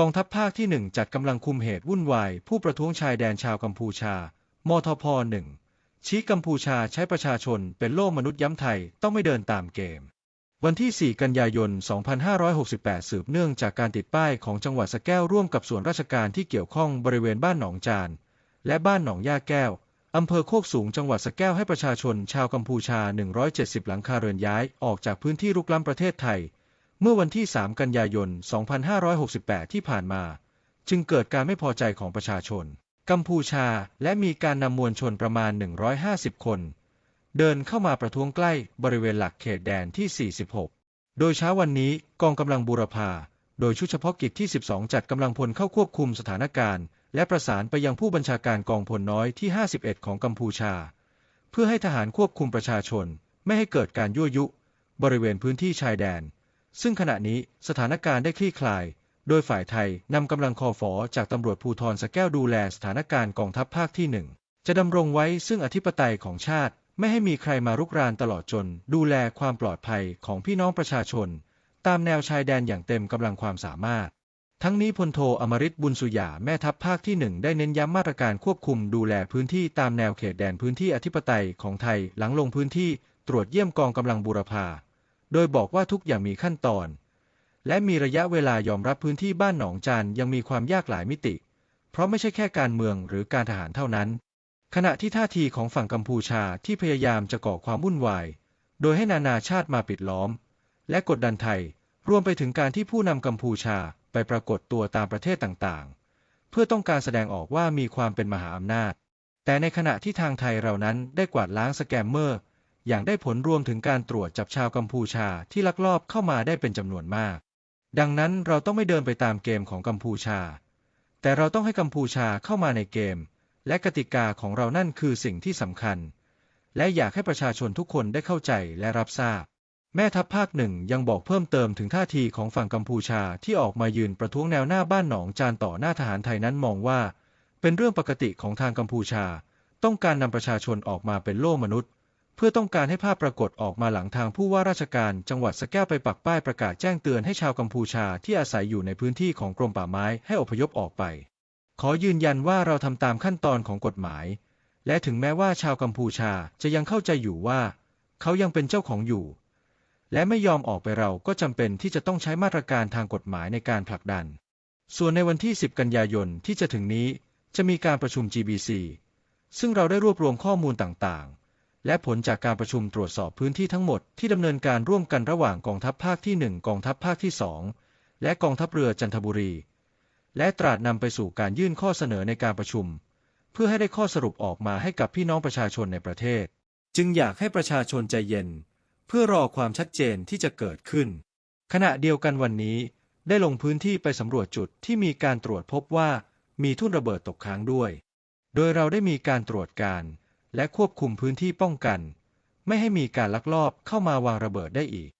กองทัพภาคที่หนึ่งจัดกำลังคุมเหตุวุ่นวาย ผู้ประท้วงชายแดนชาวกัมพูชา มทพหนึ่งชี้กัมพูชาใช้ประชาชนเป็นโล่มนุษย์ย้ำไทยต้องไม่เดินตามเกม วันที่ 4 กันยายน 2568 สืบเนื่องจากการติดป้ายของจังหวัดสแก้วร่วมกับส่วนราชการที่เกี่ยวข้องบริเวณบ้านหนองจาน และบ้านหนองย่าแก้วอำเภอโคกสูงจังหวัดสแก้วให้ประชาชนชาวกัมพูชา 170 หลังคาเรือนย้ายออกจากพื้นที่รุกล้ำประเทศไทย เมื่อวันที่ 3 กันยายน 2568 ที่ผ่านมา จึงเกิดการไม่พอใจของประชาชน กัมพูชาและมีการนำมวลชนประมาณ 150 คน เดินเข้ามาประท้วงใกล้บริเวณหลักเขตแดนที่ 46 โดยเช้าวันนี้กองกำลังบูรพาโดยชุดเฉพาะกิจที่ 12 จัดกำลังพลเข้าควบคุมสถานการณ์ และประสานไปยังผู้บัญชาการกองพลน้อยที่ 51 ของกัมพูชา เพื่อให้ทหารควบคุมประชาชน ไม่ให้เกิดการยั่วยุ บริเวณพื้นที่ชายแดน ซึ่งขณะนี้สถานการณ์ได้คลี่คลาย โดยฝ่ายไทยนำกำลังคอฟอจากตำรวจภูธรสแก้วดูแลสถานการณ์กองทัพภาคที่หนึ่งจะดำรงไว้ซึ่งอธิปไตยของชาติ ไม่ให้มีใครมารุกรานตลอดจน ดูแลความปลอดภัยของพี่น้องประชาชน ตามแนวชายแดนอย่างเต็มกำลังความสามารถ ทั้งนี้พลโทอมริตบุญสุยาแม่ทัพภาคที่หนึ่งได้เน้นย้ำมาตรการควบคุมดูแลพื้นที่ตามแนวเขตแดนพื้นที่อธิปไตยของไทยหลังลงพื้นที่ตรวจเยี่ยมกองกำลังบูรพา โดยบอกว่าทุกอย่างมีขั้นตอน และมีระยะเวลายอมรับพื้นที่บ้านหนองจานยังมีความยากหลายมิติ เพราะไม่ใช่แค่การเมืองหรือการทหารเท่านั้น ขณะที่ท่าทีของฝั่งกัมพูชาที่พยายามจะก่อความวุ่นวาย โดยให้นานาชาติมาปิดล้อม และกดดันไทย รวมไปถึงการที่ผู้นำกัมพูชาไปปรากฏตัวตามประเทศต่างๆ เพื่อต้องการแสดงออกว่ามีความเป็นมหาอำนาจ แต่ในขณะที่ทางไทยเรานั้นได้กวาดล้างสแกมเมอร์ อย่างได้ผลรวมถึงการตรวจจับชาวกัมพูชาที่ลักลอบเข้ามาได้เป็นจำนวนมาก ดังนั้นเราต้องไม่เดินไปตามเกมของกัมพูชา แต่เราต้องให้กัมพูชาเข้ามาในเกม และกติกาของเรานั่นคือสิ่งที่สำคัญ และอยากให้ประชาชนทุกคนได้เข้าใจและรับทราบ แม่ทัพภาคหนึ่งยังบอกเพิ่มเติมถึงท่าทีของฝั่งกัมพูชาที่ออกมายืนประท้วงแนวหน้าบ้านหนองจานต่อหน้าทหารไทยนั้นมองว่า เป็นเรื่องปกติของทางกัมพูชา ต้องการนำประชาชนออกมาเป็นโล่มนุษย์ เพื่อต้องการให้ภาพปรากฏออกมาหลังทางผู้ว่าราชการจังหวัดสแก้วไปปักป้ายประกาศแจ้งเตือนให้ชาวกัมพูชาที่อาศัยอยู่ในพื้นที่ของกรมป่าไม้ให้อพยพออกไป ขอยืนยันว่าเราทำตามขั้นตอนของกฎหมาย และถึงแม้ว่าชาวกัมพูชาจะยังเข้าใจอยู่ว่า เขายังเป็นเจ้าของอยู่ และไม่ยอมออกไปเราก็จำเป็นที่จะต้องใช้มาตรการทางกฎหมายในการผลักดัน ส่วนในวันที่ 10 กันยายนที่จะถึงนี้ จะมีการประชุม GBC ซึ่งเราได้รวบรวมข้อมูลต่างๆ และผลจากการประชุมตรวจสอบพื้นที่ทั้งหมดที่ดำเนินการร่วมกันระหว่างกองทัพภาคที่ 1 กองทัพภาคที่ 2 และกองทัพเรือจันทบุรี และตราดนำไปสู่การยื่นข้อเสนอในการประชุม เพื่อให้ได้ข้อสรุปออกมาให้กับพี่น้องประชาชนในประเทศ จึงอยากให้ประชาชนใจเย็น เพื่อรอความชัดเจนที่จะเกิดขึ้น ขณะเดียวกันวันนี้ ได้ลงพื้นที่ไปสำรวจจุดที่มีการตรวจพบว่ามีทุ่นระเบิดตกค้างด้วย โดยเราได้มีการตรวจการ และควบคุมพื้นที่ป้องกัน ไม่ให้มีการลักลอบเข้ามาวางระเบิดได้อีก